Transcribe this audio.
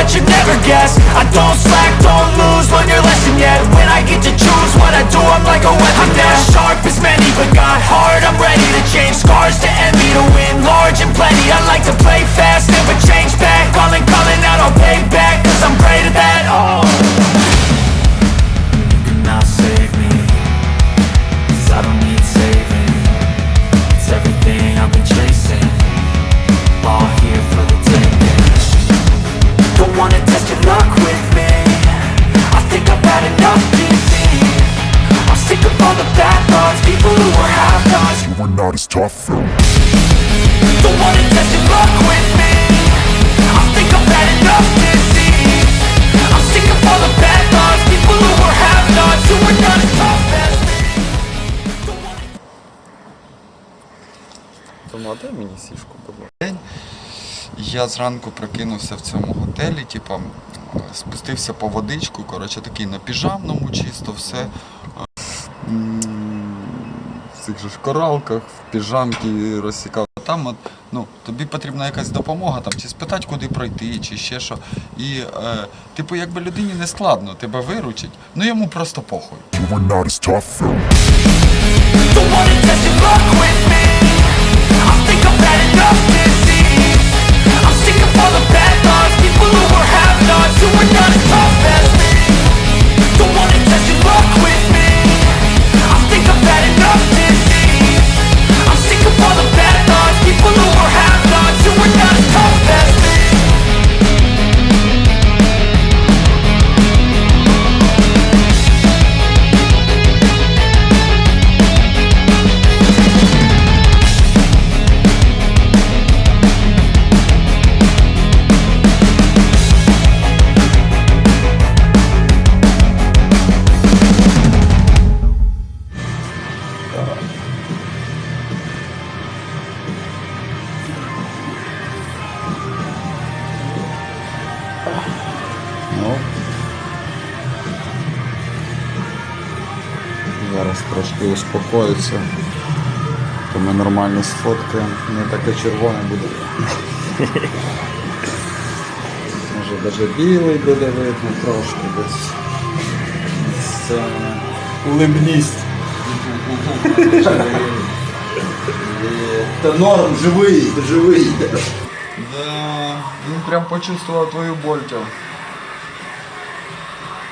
that you never guess. I don't slack, don't lose, learn your lesson are not as tough as Don't wanna test your luck with me I think I've had enough disease I'm sick of all the bad thoughts People who are half-nots Who are not as tough as me Don't wanna Думаю, мені сішку, будь. День. Я зранку прокинувся в цьому готелі, типа, спустився по водичку, коротше, такий на піжамному, чисто все. Цих же ж коралках, в піжамки розсікав. Там от, ну, тобі потрібна якась допомога, там, чи спитати, куди пройти, чи ще що. І, е, типу, якби людині не складно, тебе виручить, ну йому просто похуй. Трошки успокоїться. То ми нормально сфоткаємо. Не таке червоне буде. Може навіть білий буде видно трошки десь. Це Улыбнись. Та норм, живий, живий. Да, він прям почувствував твою боль.